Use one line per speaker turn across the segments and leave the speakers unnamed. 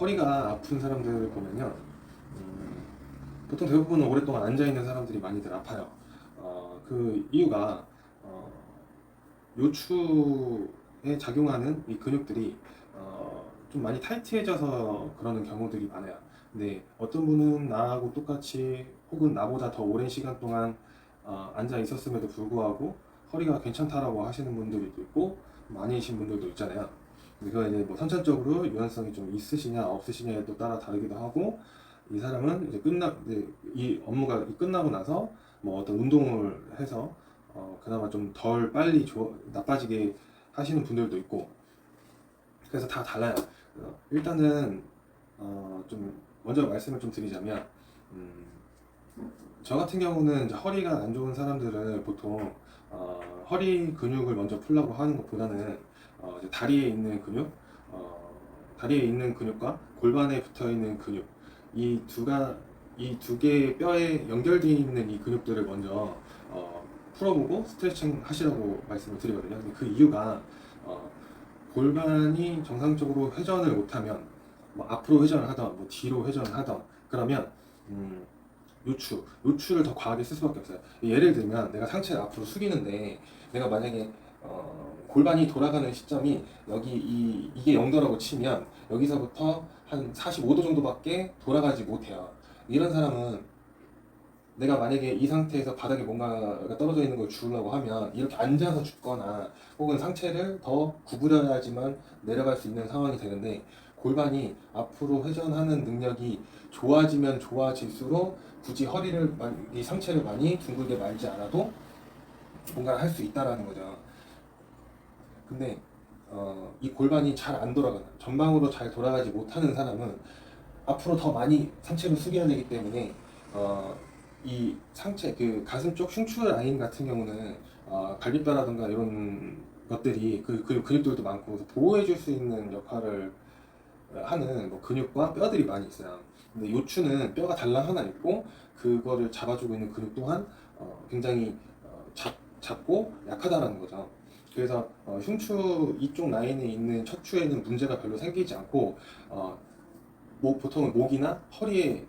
허리가 아픈 사람들 보면요. 음, 보통 대부분은 오랫동안 앉아 있는 사람들이 많이들 아파요. 어, 그 이유가 어, 요추에 작용하는 이 근육들이 어, 좀 많이 타이트해져서 그러는 경우들이 많아요. 근데 어떤 분은 나하고 똑같이 혹은 나보다 더 오랜 시간 동안 어, 앉아 있었음에도 불구하고 허리가 괜찮다라고 하시는 분들도 있고 많이신 분들도 있잖아요. 그거 이제 뭐 선천적으로 유연성이 좀 있으시냐 없으시냐에 또 따라 다르기도 하고 이 사람은 이제 끝나 이제 이 업무가 끝나고 나서 뭐 어떤 운동을 해서 어 그나마 좀 덜 빨리 좋아, 나빠지게 하시는 분들도 있고 그래서 다 달라요. 어, 일단은 어 좀 먼저 말씀을 좀 드리자면 음, 저 같은 경우는 허리가 안 좋은 사람들은 보통 어, 허리 근육을 먼저 풀려고 하는 것보다는 어, 다리에 있는 근육, 어, 다리에 있는 근육과 골반에 붙어 있는 근육 이 두가 이 두 개의 뼈에 연결되어 있는 이 근육들을 먼저 어, 풀어보고 스트레칭 하시라고 말씀을 드리거든요. 근데 그 이유가 어, 골반이 정상적으로 회전을 못하면 뭐 앞으로 회전을 하던 뭐 뒤로 회전을 하던 그러면 음, 요추, 요추를 더 과하게 쓸 수밖에 없어요. 예를 들면 내가 상체를 앞으로 숙이는데 내가 만약에 어, 골반이 돌아가는 시점이 여기 이, 이게 0도라고 치면 여기서부터 한 45도 정도밖에 돌아가지 못해요. 이런 사람은 내가 만약에 이 상태에서 바닥에 뭔가가 떨어져 있는 걸 주우려고 하면 이렇게 앉아서 죽거나 혹은 상체를 더 구부려야지만 내려갈 수 있는 상황이 되는데 골반이 앞으로 회전하는 능력이 좋아지면 좋아질수록 굳이 허리를 이 상체를 많이 둥글게 말지 않아도 뭔가를 할 수 있다라는 거죠. 근데 어, 이 골반이 잘 안 돌아가는 전방으로 잘 돌아가지 못하는 사람은 앞으로 더 많이 상체를 숙여야 되기 때문에 어, 이 상체 그 가슴 쪽 흉추 라인 같은 경우는 어, 갈비뼈라든가 이런 것들이 그, 그 근육들도 많고 보호해줄 수 있는 역할을 하는 뭐 근육과 뼈들이 많이 있어요. 근데 요추는 뼈가 달랑 하나 있고 그거를 잡아주고 있는 근육 또한 어, 굉장히 어, 작, 작고 약하다라는 거죠. 그래서 어, 흉추 이쪽 라인에 있는 척추에는 문제가 별로 생기지 않고 어, 목, 보통은 목이나 허리에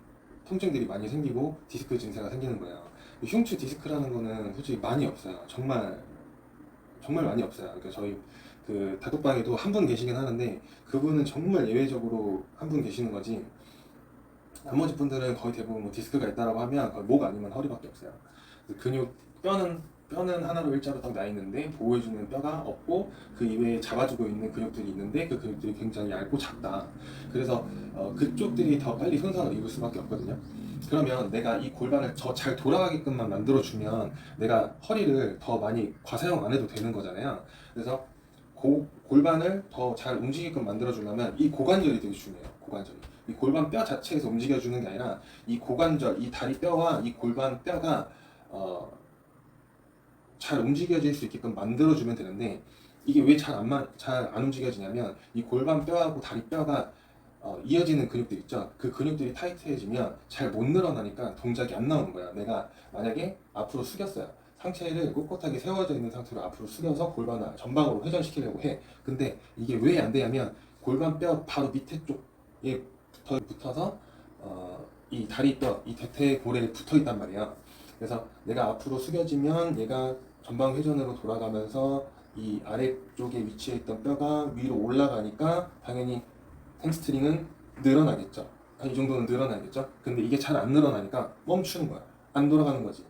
통증들이 많이 생기고 디스크 증세가 생기는 거예요. 이 흉추 디스크라는 거는 솔직히 많이 없어요. 정말 정말 많이 없어요. 그러니까 저희 그 다독방에도 한 분 계시긴 하는데 그분은 정말 예외적으로 한 분 계시는 거지. 나머지 분들은 거의 대부분 뭐 디스크가 있다라고 하면 거의 목 아니면 허리밖에 없어요. 그 근육 뼈는 뼈는 하나로 일자로 딱 나 있는데 보호해주는 뼈가 없고 그 이외에 잡아주고 있는 근육들이 있는데 그 근육들이 굉장히 얇고 작다. 그래서 어, 그쪽들이 더 빨리 손상을 입을 수밖에 없거든요. 그러면 내가 이 골반을 더 잘 돌아가게끔만 만들어주면 내가 허리를 더 많이 과사용 안 해도 되는 거잖아요. 그래서 고, 골반을 더 잘 움직이게끔 만들어주려면 이 고관절이 되게 중요해요. 고관절이. 이 골반 뼈 자체에서 움직여주는 게 아니라 이 고관절, 이 다리 뼈와 이 골반 뼈가 어, 잘 움직여질 수 있게끔 만들어주면 되는데 이게 왜 잘안잘안 움직여지냐면 이 골반 뼈하고 다리 뼈가 어, 이어지는 근육들 있죠. 그 근육들이 타이트해지면 잘 못 늘어나니까 동작이 안 나오는 거야. 내가 만약에 앞으로 숙였어요. 상체를 꼿꼿하게 세워져 있는 상태로 앞으로 숙여서 골반을 전방으로 회전시키려고 해. 근데 이게 왜 안 되냐면 골반 뼈 바로 밑에 쪽에 붙어, 붙어서 어, 이 다리 뼈, 이 대퇴골에 붙어 있단 말이야. 그래서 내가 앞으로 숙여지면 얘가 전방 회전으로 돌아가면서 이 아래쪽에 위치해 있던 뼈가 위로 올라가니까 당연히 햄스트링은 늘어나겠죠. 한 이 정도는 늘어나겠죠. 근데 이게 잘 안 늘어나니까 멈추는 거야. 안 돌아가는 거지.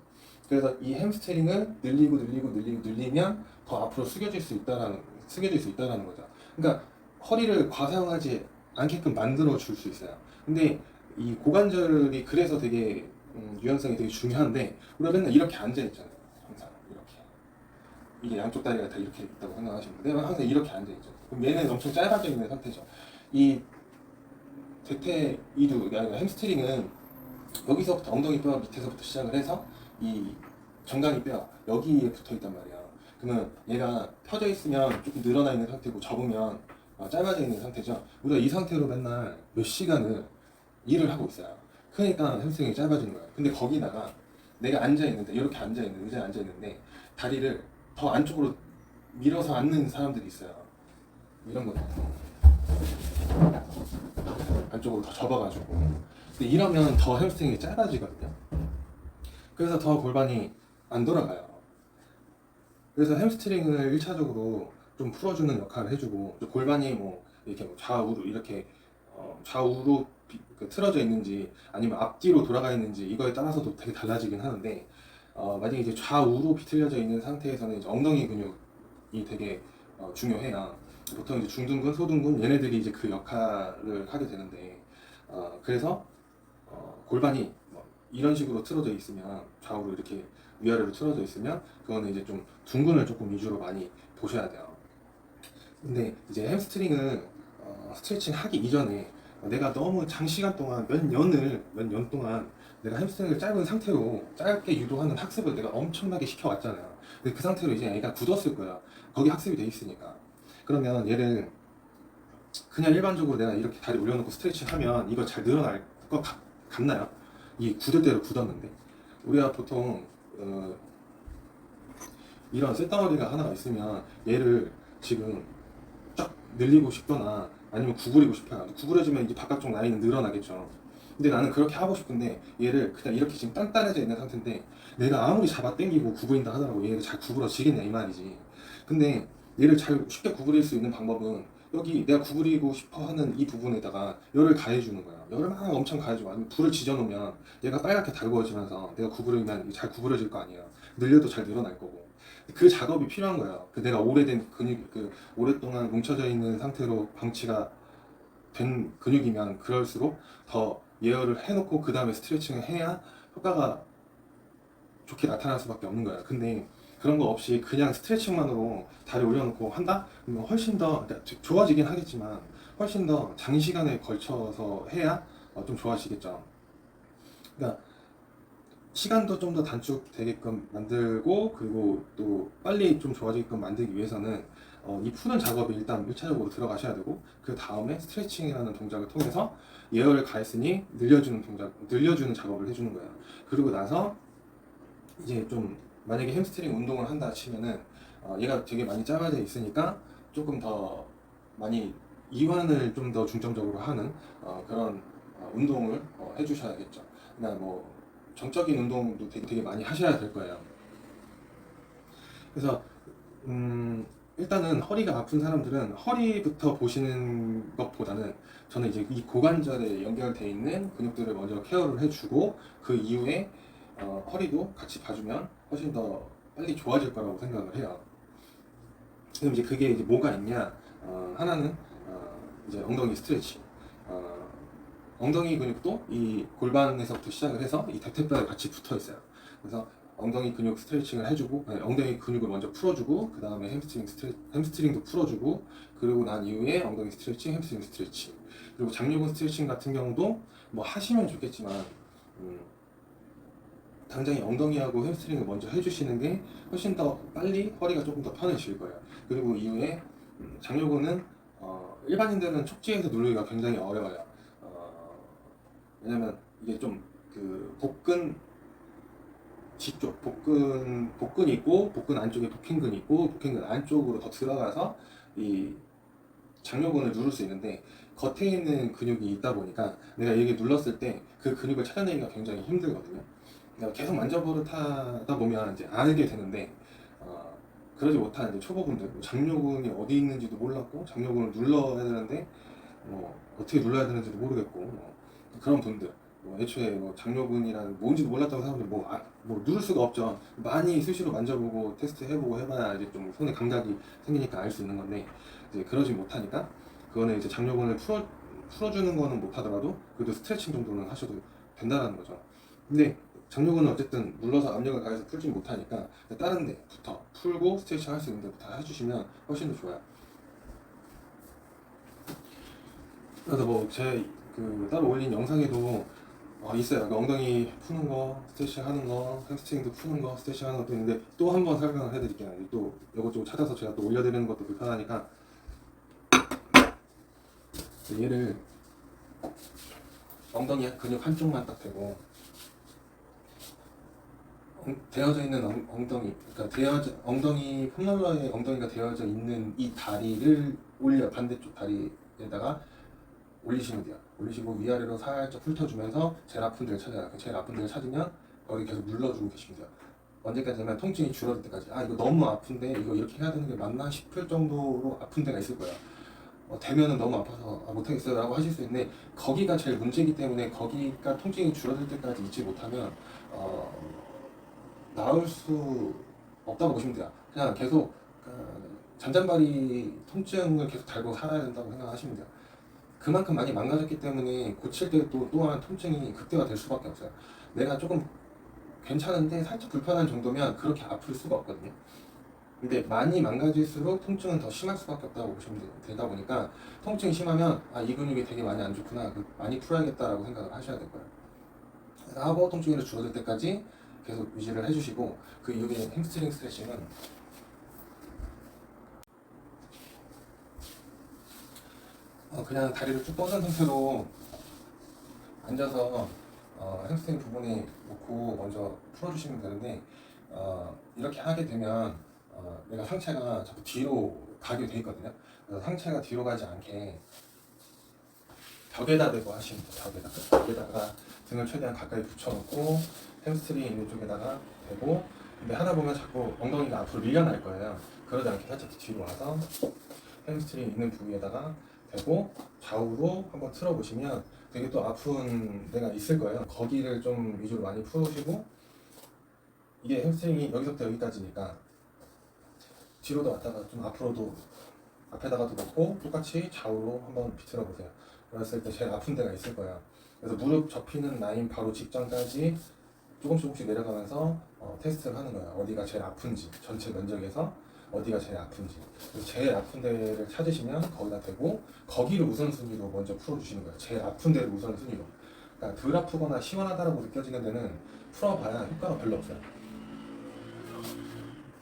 그래서 이 햄스트링을 늘리고 늘리고 늘리고 늘리면 더 앞으로 숙여질 수 있다라는 숙여질 수 있다라는 거죠. 그러니까 허리를 과사용하지 않게끔 만들어 줄 수 있어요. 근데 이 고관절이 그래서 되게 음, 유연성이 되게 중요한데 우리가 맨날 이렇게 앉아 있잖아요. 이게 양쪽 다리가 다 이렇게 있다고 생각하시면 돼요. 항상 이렇게 앉아 있죠. 그럼 얘는 엄청 짧아져 있는 상태죠. 이 대퇴 이두 아니라 햄스트링은 여기서부터 엉덩이 뼈 밑에서부터 시작을 해서 이 정강이 뼈 여기에 붙어 있단 말이야. 그러면 얘가 펴져 있으면 조금 늘어나 있는 상태고 접으면 어, 짧아져 있는 상태죠. 우리가 이 상태로 맨날 몇 시간을 일을 하고 있어요. 그러니까 햄스트링이 짧아지는 거야. 근데 거기다가 내가 앉아 있는데 이렇게 앉아 있는 의자에 앉아 있는데 다리를 더 안쪽으로 밀어서 앉는 사람들이 있어요. 이런 거죠. 안쪽으로 더 접어가지고 근데 이러면 더 햄스트링이 짧아지거든요 그래서 더 골반이 안 돌아가요 그래서 햄스트링을 1차적으로 좀 풀어주는 역할을 해주고 골반이 뭐 이렇게 뭐 좌우로 이렇게 어, 좌우로 비- 그 틀어져 있는지 아니면 앞뒤로 돌아가 있는지 이거에 따라서도 되게 달라지긴 하는데 어, 만약에 이제 좌우로 비틀려져 있는 상태에서는 이제 엉덩이 근육이 되게 어, 중요해요. 보통 이제 중둔근, 소둔근 얘네들이 이제 그 역할을 하게 되는데 어, 그래서 어, 골반이 뭐 이런 식으로 틀어져 있으면 좌우로 이렇게 위아래로 틀어져 있으면 그거는 이제 좀 둔근을 조금 위주로 많이 보셔야 돼요. 근데 이제 햄스트링을 어, 스트레칭 하기 이전에 내가 너무 장시간 동안 몇 년을 몇 년 동안 내가 햄스트링을 짧은 상태로 짧게 유도하는 학습을 내가 엄청나게 시켜왔잖아요. 근데 그 상태로 이제 애가 굳었을 거야. 거기 학습이 돼 있으니까. 그러면 얘를 그냥 일반적으로 내가 이렇게 다리 올려놓고 스트레칭 하면 이거 잘 늘어날 것 같, 같나요? 이 굳을 대로 굳었는데 우리가 보통 어, 이런 쇳덩어리가 하나가 있으면 얘를 지금 쫙 늘리고 싶거나 아니면 구부리고 싶어요. 구부려지면 이제 바깥쪽 라인은 늘어나겠죠. 근데 나는 그렇게 하고 싶은데 얘를 그냥 이렇게 지금 단단해져 있는 상태인데 내가 아무리 잡아 당기고 구부린다 하더라도 얘가 잘 구부러지겠냐 이 말이지. 근데 얘를 잘 쉽게 구부릴 수 있는 방법은 여기 내가 구부리고 싶어 하는 이 부분에다가 열을 가해주는 거야. 열을 막 엄청 가해주고 아니면 불을 지져놓으면 얘가 빨갛게 달구어지면서 내가 구부리면 잘 구부러질 거 아니야. 늘려도 잘 늘어날 거고. 그 작업이 필요한 거야. 그 내가 오래된 근육, 그 오랫동안 뭉쳐져 있는 상태로 방치가 된 근육이면 그럴수록 더 예열을 해놓고 그 다음에 스트레칭을 해야 효과가 좋게 나타날 수밖에 없는 거야. 근데 그런 거 없이 그냥 스트레칭만으로 다리 올려놓고 한다? 그러면 훨씬 더 그러니까 좋아지긴 하겠지만 훨씬 더 장시간에 걸쳐서 해야 어, 좀 좋아지겠죠. 그러니까 시간도 좀 더 단축되게끔 만들고 그리고 또 빨리 좀 좋아지게끔 만들기 위해서는 어, 이 푸는 작업이 일단 1차적으로 들어가셔야 되고 그 다음에 스트레칭이라는 동작을 통해서 예열을 가했으니 늘려주는 동작, 늘려주는 작업을 해주는 거예요. 그리고 나서 이제 좀 만약에 햄스트링 운동을 한다 치면은 어, 얘가 되게 많이 짧아져 있으니까 조금 더 많이 이완을 좀 더 중점적으로 하는 어, 그런 어, 운동을 어, 해주셔야겠죠. 그냥 뭐 정적인 운동도 되게, 되게 많이 하셔야 될 거예요. 그래서 음, 일단은 허리가 아픈 사람들은 허리부터 보시는 것보다는 저는 이제 이 고관절에 연결돼 있는 근육들을 먼저 케어를 해주고 그 이후에 어, 허리도 같이 봐주면 훨씬 더 빨리 좋아질 거라고 생각을 해요. 그럼 이제 그게 이제 뭐가 있냐? 어, 하나는 어, 이제 엉덩이 스트레칭. 어, 엉덩이 근육도 이 골반에서부터 시작을 해서 이 대퇴뼈에 같이 붙어 있어요. 그래서 엉덩이 근육 스트레칭을 해주고 아니, 엉덩이 근육을 먼저 풀어주고 그 다음에 햄스트링 스트레, 햄스트링도 풀어주고 그리고 난 이후에 엉덩이 스트레칭, 햄스트링 스트레칭 그리고 장요근 스트레칭 같은 경우도 뭐 하시면 좋겠지만 음, 당장 이 엉덩이하고 햄스트링을 먼저 해주시는 게 훨씬 더 빨리 허리가 조금 더 편해질 거예요. 그리고 이후에 음, 장요근은 어, 일반인들은 척지에서 누르기가 굉장히 어려워요. 어, 왜냐면 이게 좀 그 복근 뒤쪽 복근 복근이 있고 복근 안쪽에 복행근이 있고 복행근 안쪽으로 더 들어가서 이 장요근을 누를 수 있는데 겉에 있는 근육이 있다 보니까 내가 여기 눌렀을 때 그 근육을 찾아내기가 굉장히 힘들거든요. 그러니까 계속 만져버릇하다 보면 이제 알게 되는데 어, 그러지 못한 초보분들 뭐 장요근이 어디 있는지도 몰랐고 장요근을 눌러야 되는데 뭐 어떻게 눌러야 되는지도 모르겠고 뭐 그런 분들 뭐 애초에 뭐 장요근이라는 뭔지도 몰랐던 사람들 뭐, 아, 뭐 누를 수가 없죠 많이 수시로 만져보고 테스트 해보고 해봐야 이제 좀 손에 감각이 생기니까 알 수 있는 건데 이제 그러지 못하니까 그거는 이제 장요근을 풀어 풀어주는 거는 못하더라도 그래도 스트레칭 정도는 하셔도 된다는 거죠 근데 장요근은 어쨌든 눌러서 압력을 가해서 풀지 못하니까 다른 데부터 풀고 스트레칭 할 수 있는 데부터 해주시면 훨씬 더 좋아요. 그래서 뭐 제 그 따로 올린 영상에도 어, 있어요. 그 엉덩이 푸는 거, 스트레칭 하는 거, 햄스트링도 푸는 거, 스트레칭 하는 것도 있는데 또 한 번 설명을 해드릴게요. 또 이것저것 찾아서 제가 또 올려드리는 것도 불편하니까 얘를 엉덩이 근육 한쪽만 딱 대고 엉- 되어져 있는 엉, 엉덩이, 그러니까 되어져 엉덩이 폼롤러에 엉덩이가 되어져 있는 이 다리를 올려 반대쪽 다리에다가 올리시면 돼요. 올리시고 위아래로 살짝 훑어주면서 제일 아픈 데를 찾아요. 그 제일 아픈 데를 찾으면 거기 계속 눌러주고 계시면 돼요. 언제까지냐면 통증이 줄어들 때까지. 아 이거 너무 아픈데 이거 이렇게 해야 되는 게 맞나 싶을 정도로 아픈 데가 있을 거예요. 어, 되면은 너무 아파서 아, 못하겠어요 라고 하실 수 있는데 거기가 제일 문제이기 때문에 거기가 통증이 줄어들 때까지 있지 못하면 어, 나을 수 없다고 보시면 돼요. 그냥 계속 그, 잔잔바리 통증을 계속 달고 살아야 된다고 생각하시면 돼요. 그만큼 많이 망가졌기 때문에 고칠 때 또 또한 통증이 극대화 될 수밖에 없어요. 내가 조금 괜찮은데 살짝 불편한 정도면 그렇게 아플 수가 없거든요. 근데 많이 망가질수록 통증은 더 심할 수밖에 없다고 보시면 되- 되다 보니까 통증이 심하면 아 이 근육이 되게 많이 안 좋구나 그 많이 풀어야겠다라고 생각을 하셔야 될 거예요. 하고 통증이 줄어들 때까지 계속 유지를 해주시고 그 이후에 햄스트링 스트레칭은 어, 그냥 다리를 쭉 뻗은 상태로 앉아서 어, 햄스트링 부분에 놓고 먼저 풀어주시면 되는데 어, 이렇게 하게 되면 어, 내가 상체가 자꾸 뒤로 가게 돼 있거든요. 그래서 상체가 뒤로 가지 않게 벽에다 대고 하시면 돼요. 벽에다가 벽에다가 등을 최대한 가까이 붙여놓고 햄스트링 있는 쪽에다가 대고 근데 하다 보면 자꾸 엉덩이가 앞으로 밀려날 거예요. 그러지 않게 살짝 뒤로 와서 햄스트링 있는 부위에다가 대고 좌우로 한번 틀어보시면 되게 또 아픈 데가 있을 거예요. 거기를 좀 위주로 많이 풀으시고 이게 햄스트링이 여기서부터 여기까지니까 뒤로도 왔다가 좀 앞으로도 앞에다가도 놓고 똑같이 좌우로 한번 비틀어 보세요. 그랬을 때 제일 아픈 데가 있을 거예요. 그래서 무릎 접히는 라인 바로 직전까지 조금씩 조금씩 내려가면서 어, 테스트를 하는 거예요. 어디가 제일 아픈지 전체 면적에서 어디가 제일 아픈지 제일 아픈 데를 찾으시면 거기다 대고 거기를 우선순위로 먼저 풀어주시는 거예요. 제일 아픈 데를 우선순위로. 그러니까 덜 아프거나 시원하다라고 느껴지는 데는 풀어봐야 효과가 별로 없어요.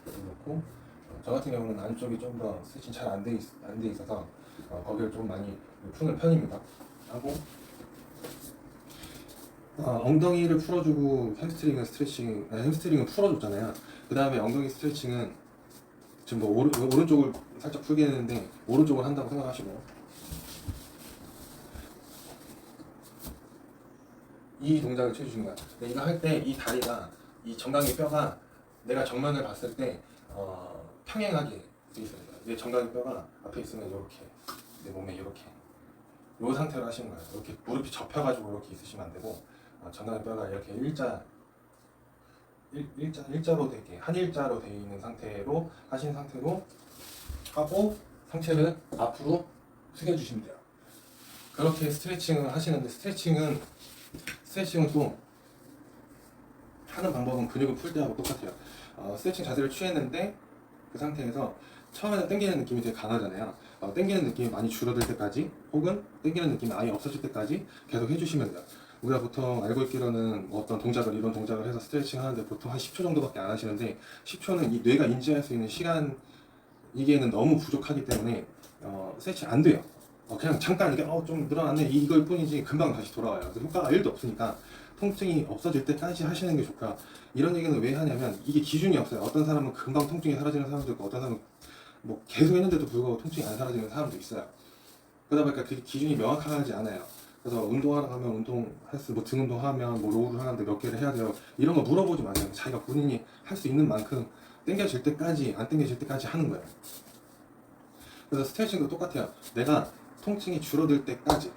그렇고 어, 저 같은 경우는 안쪽이 좀더 잘안 돼안돼 있어서 어, 거기를 좀 많이 푸는 편입니다. 하고 어, 엉덩이를 풀어주고 햄스트링은 스트레칭, 아니, 햄스트링은 풀어줬잖아요. 그 다음에 엉덩이 스트레칭은 지금 뭐 오른, 오른쪽을 살짝 풀게 했는데 오른쪽을 한다고 생각하시고 이 동작을 쳐주시는 거야. 근데 이거 할 때 이 다리가 이 정강이 뼈가 내가 정면을 봤을 때 어, 평행하게 돼 있어야 돼요. 내 정강이 뼈가 앞에 있으면 이렇게 내 몸에 이렇게 이 상태로 하시는 거예요. 이렇게 무릎이 접혀가지고 이렇게 있으시면 안 되고 어, 정강이 뼈가 이렇게 일자 일, 일자 일자로 되게 한 일자로 되어 있는 상태로 하신 상태로 하고 상체를 앞으로 숙여주시면 돼요. 그렇게 스트레칭을 하시는데 스트레칭은 스트레칭은 또 하는 방법은 근육을 풀 때하고 똑같아요. 어, 스트레칭 자세를 취했는데 그 상태에서 처음에는 당기는 느낌이 되게 강하잖아요. 어, 당기는 느낌이 많이 줄어들 때까지 혹은 당기는 느낌이 아예 없어질 때까지 계속 해주시면 돼요. 우리가 보통 알고 있기로는 뭐 어떤 동작을 이런 동작을 해서 스트레칭 하는데 보통 한 10초 정도밖에 안 하시는데 10초는 이 뇌가 인지할 수 있는 시간 이게는 너무 부족하기 때문에 어, 스트레칭 안 돼요. 어, 그냥 잠깐 이게 어, 좀 늘어났네 이- 이걸 뿐이지 금방 다시 돌아와요. 그래서 효과가 1도 없으니까 통증이 없어질 때까지 하시는 게 좋고요. 이런 얘기는 왜 하냐면 이게 기준이 없어요. 어떤 사람은 금방 통증이 사라지는 사람도 있고 어떤 사람은 뭐 계속 했는데도 불구하고 통증이 안 사라지는 사람도 있어요. 그러다 보니까 그 기준이 명확하지 않아요. 그래서 운동하러 가면 운동 헬스 뭐 등 운동하면 뭐 로우를 하는데 몇 개를 해야 돼요. 이런 거 물어보지 마세요. 자기가 본인이 할 수 있는 만큼 땡겨질 때까지 안 땡겨질 때까지 하는 거예요. 그래서 스트레칭도 똑같아요. 내가 통증이 줄어들 때까지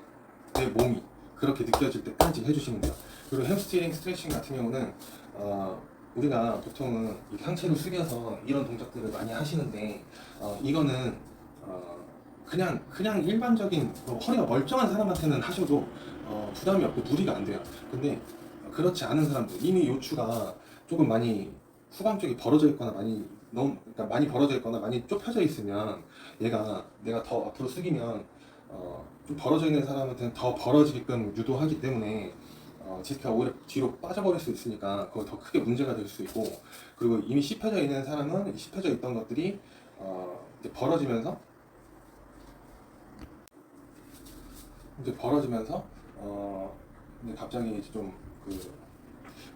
내 몸이 그렇게 느껴질 때까지 해주시면 돼요. 그리고 햄스트링 스트레칭 같은 경우는 어, 우리가 보통은 이 상체를 숙여서 이런 동작들을 많이 하시는데 어, 이거는 어, 그냥 그냥 일반적인 뭐 허리가 멀쩡한 사람한테는 하셔도 어, 부담이 없고 무리가 안 돼요. 근데 그렇지 않은 사람들 이미 요추가 조금 많이 후방 쪽이 벌어져 있거나 많이 너무 그러니까 많이 벌어져 있거나 많이 좁혀져 있으면 얘가 내가 더 앞으로 숙이면 어, 좀 벌어져 있는 사람한테는 더 벌어지게끔 유도하기 때문에 어, 디스크가 오히려 뒤로 빠져버릴 수 있으니까 그거 더 크게 문제가 될 수 있고 그리고 이미 씹혀져 있는 사람은 씹혀져 있던 것들이 어, 벌어지면서 이제 벌어지면서 어, 이제 갑자기 이제 좀그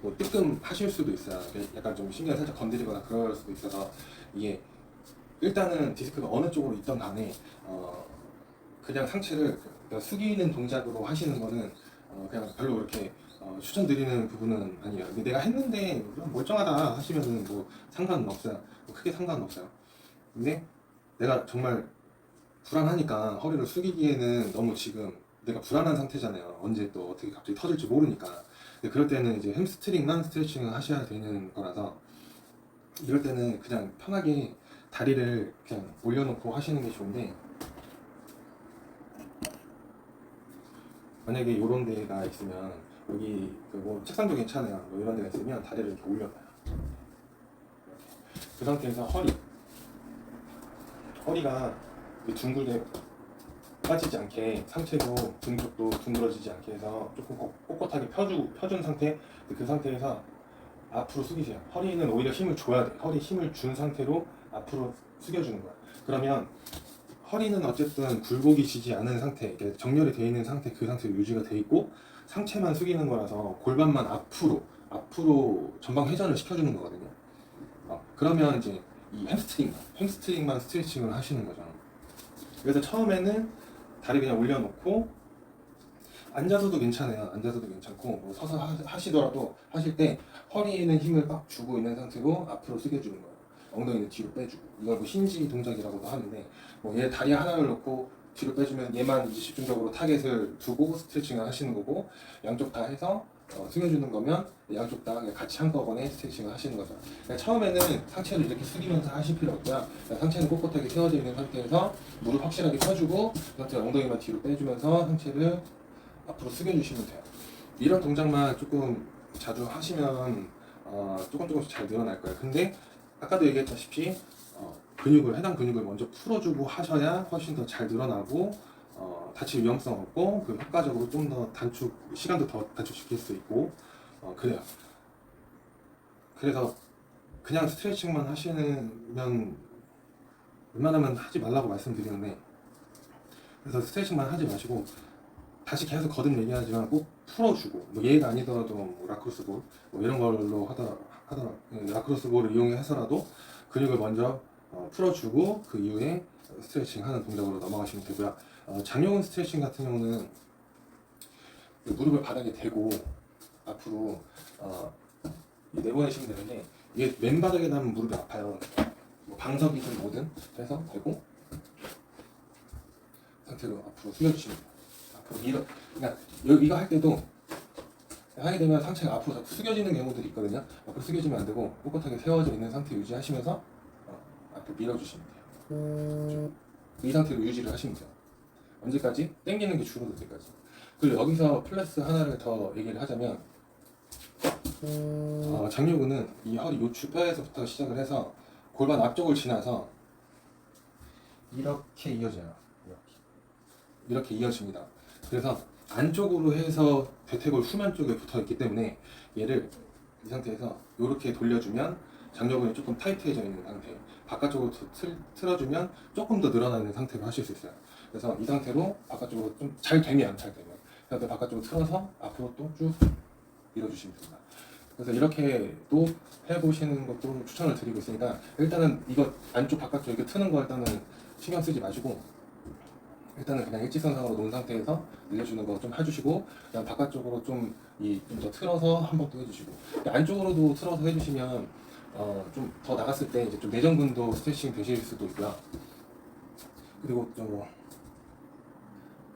뭐 뜨끔 하실 수도 있어요. 약간 좀 신경을 살짝 건드리거나 그럴 수도 있어서 이게 일단은 디스크가 어느 쪽으로 있던 간에 어, 그냥 상체를 그러니까 숙이는 동작으로 하시는 거는 어, 그냥 별로 그렇게 어, 추천드리는 부분은 아니에요. 근데 내가 했는데 멀쩡하다 하시면은 뭐 상관은 없어요. 뭐 크게 상관은 없어요. 근데 내가 정말 불안하니까 허리를 숙이기에는 너무 지금 내가 불안한 상태잖아요. 언제 또 어떻게 갑자기 터질지 모르니까. 그럴 때는 이제 햄스트링만 스트레칭을 하셔야 되는 거라서 이럴 때는 그냥 편하게 다리를 그냥 올려놓고 하시는 게 좋은데 만약에 이런 데가 있으면 여기 그뭐 책상도 괜찮아요. 뭐 이런 데가 있으면 다리를 이렇게 올려놔요. 그 상태에서 허리 허리가 이 둥글게 빠지지 않게 상체도 등 쪽도 둥그러지지 않게 해서 조금 꼿- 꼿꼿하게 펴주고 펴준 상태 그 상태에서 앞으로 숙이세요. 허리는 오히려 힘을 줘야 돼. 허리 힘을 준 상태로 앞으로 숙여주는 거야. 그러면 허리는 어쨌든 굴곡이 지지 않은 상태, 정렬이 되어 있는 상태 그 상태로 유지가 돼 있고 상체만 숙이는 거라서 골반만 앞으로 앞으로 전방 회전을 시켜주는 거거든요. 어, 그러면 이제 이 햄스트링만 햄스트링만 스트레칭을 하시는 거죠. 그래서 처음에는 다리 그냥 올려놓고 앉아서도 괜찮아요. 앉아서도 괜찮고 뭐 서서 하- 하시더라도 하실 때 허리에는 힘을 빡 주고 있는 상태로 앞으로 숙여주는 거예요. 엉덩이는 뒤로 빼주고 이걸 뭐 힌지 동작이라고도 하는데 뭐 얘 다리 하나를 놓고 뒤로 빼주면 얘만 이제 집중적으로 타겟을 두고 스트레칭을 하시는 거고 양쪽 다 해서 어, 숙여주는 거면 양쪽 다 같이 한꺼번에 스트레칭을 하시는 거죠. 그러니까 처음에는 상체를 이렇게 숙이면서 하실 필요 없고요. 그냥 상체는 꼿꼿하게 세워져 있는 상태에서 무릎 확실하게 펴주고 그 상태로 엉덩이만 뒤로 빼주면서 상체를 앞으로 숙여주시면 돼요. 이런 동작만 조금 자주 하시면 어, 조금 조금씩 잘 늘어날 거예요. 근데 아까도 얘기했다시피 어, 근육을 해당 근육을 먼저 풀어주고 하셔야 훨씬 더 잘 늘어나고 어, 다칠 위험성 없고 그 효과적으로 좀 더 단축 시간도 더 단축시킬 수 있고 어, 그래요. 그래서 그냥 스트레칭만 하시면 웬만하면 하지 말라고 말씀드리는데 그래서 스트레칭만 하지 마시고 다시 계속 거듭 얘기하지만 꼭 풀어주고 뭐 얘가 아니더라도 뭐 라크로스 볼 뭐 이런 걸로 하더라 하더라 라크로스 볼을 이용해서라도 근육을 먼저 어, 풀어주고 그 이후에 스트레칭 하는 동작으로 넘어가시면 되고요. 어, 장요근 스트레칭 같은 경우는 그 무릎을 바닥에 대고 앞으로 어, 내보내시면 되는데 이게 맨바닥에 닿으면 무릎이 아파요. 뭐 방석이든 뭐든 해서 대고 상태로 앞으로 숙여주시면 돼요. 앞으로 밀어. 그러니까 여- 이거 할 때도 하게 되면 상체가 앞으로 자꾸 숙여지는 경우들이 있거든요. 앞으로 숙여지면 안 되고 꼿꼿하게 세워져 있는 상태 유지하시면서 어, 앞으로 밀어주시면 돼요. 이 상태로 유지를 하시면 돼요. 언제까지? 땡기는 게 줄어들 때까지. 그리고 여기서 플러스 하나를 더 얘기를 하자면 어, 장요근은 이 허리 요추 뼈에서부터 시작을 해서 골반 앞쪽을 지나서 이렇게 이어져요. 이렇게. 이렇게 이어집니다. 그래서 안쪽으로 해서 대퇴골 후면 쪽에 붙어 있기 때문에 얘를 이 상태에서 이렇게 돌려주면 장요근이 조금 타이트해져 있는 상태. 바깥쪽으로 틀, 틀어주면 조금 더 늘어나는 상태로 하실 수 있어요. 그래서 이 상태로 바깥쪽으로 좀 잘 되면 잘 되면 그 상태 바깥쪽으로 틀어서 앞으로 또 쭉 밀어주시면 됩니다. 그래서 이렇게 또 해보시는 것도 추천을 드리고 있으니까 일단은 이거 안쪽 바깥쪽 이렇게 트는 거 일단은 신경 쓰지 마시고 일단은 그냥 일직선상으로 놓은 상태에서 늘려주는 거 좀 해주시고 그냥 바깥쪽으로 좀 이 좀 더 틀어서 한 번 또 해주시고 안쪽으로도 틀어서 해주시면 어 좀 더 나갔을 때 이제 좀 내전근도 스트레칭 되실 수도 있고요. 그리고 좀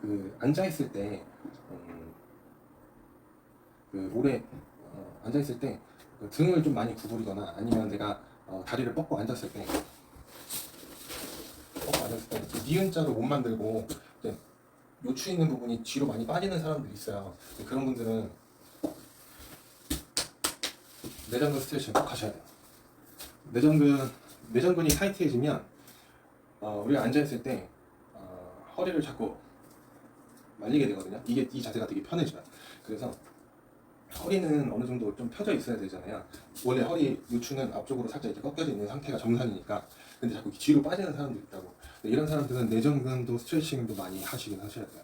그 앉아 있을 때 음, 그 오래 어, 앉아 있을 때 그 등을 좀 많이 구부리거나 아니면 내가 어, 다리를 뻗고 앉았을 때 뻗고 앉았을 때 니은자로 못 만들고 요추 있는 부분이 뒤로 많이 빠지는 사람들이 있어요. 그런 분들은 내전근 스트레칭 꼭 하셔야 돼요. 내전근 내전근이 타이트해지면 어, 우리가 앉아 있을 때 어, 허리를 자꾸 말리게 되거든요. 이게 이 자세가 되게 편해져요. 그래서 허리는 어느 정도 좀 펴져 있어야 되잖아요. 원래 허리 요추는 앞쪽으로 살짝 이렇게 꺾여져 있는 상태가 정상이니까. 근데 자꾸 뒤로 빠지는 사람들 있다고. 이런 사람들은 내전근도 스트레칭도 많이 하시긴 하셔야 돼요.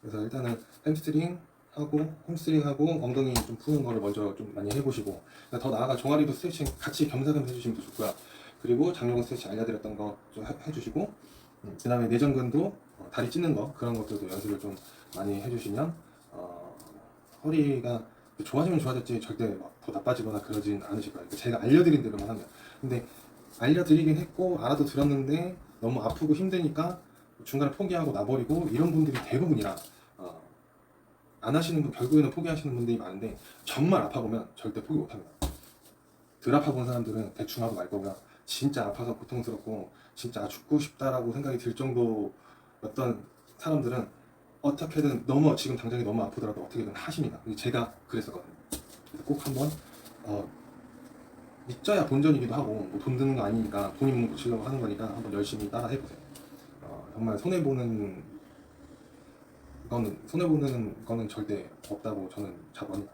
그래서 일단은 햄스트링 하고 홈스트링 하고 엉덩이 좀 푸는 거를 먼저 좀 많이 해보시고 그러니까 더 나아가 종아리도 스트레칭 같이 겸사겸사 해주시면 더 좋고요. 그리고 장요근 스트레칭 알려드렸던 거 좀 해주시고 그 다음에 내전근도 어, 다리 찢는 거 그런 것들도 연습을 좀 많이 해주시면 어, 허리가 좋아지면 좋아졌지 절대 막 더 나빠지거나 그러진 않으실 거예요. 그러니까 제가 알려드린 대로만 하면. 근데 알려드리긴 했고 알아도 들었는데 너무 아프고 힘드니까 중간에 포기하고 나버리고 이런 분들이 대부분이라 어, 안 하시는 분 결국에는 포기하시는 분들이 많은데 정말 아파 보면 절대 포기 못합니다. 덜 아파 본 사람들은 대충 하고 말 거고요. 진짜 아파서 고통스럽고 진짜 아, 죽고 싶다라고 생각이 들 정도 였던 사람들은 어떻게든 너무 지금 당장이 너무 아프더라도 어떻게든 하십니다. 제가 그랬었거든요. 꼭 한번 어, 믿져야 본전이기도 하고 뭐 돈 드는 거 아니니까 돈 있는 거 고치려고 하는 거니까 한번 열심히 따라 해보세요. 어, 정말 손해 보는 거는 손해 보는 거는 절대 없다고 저는 자부합니다.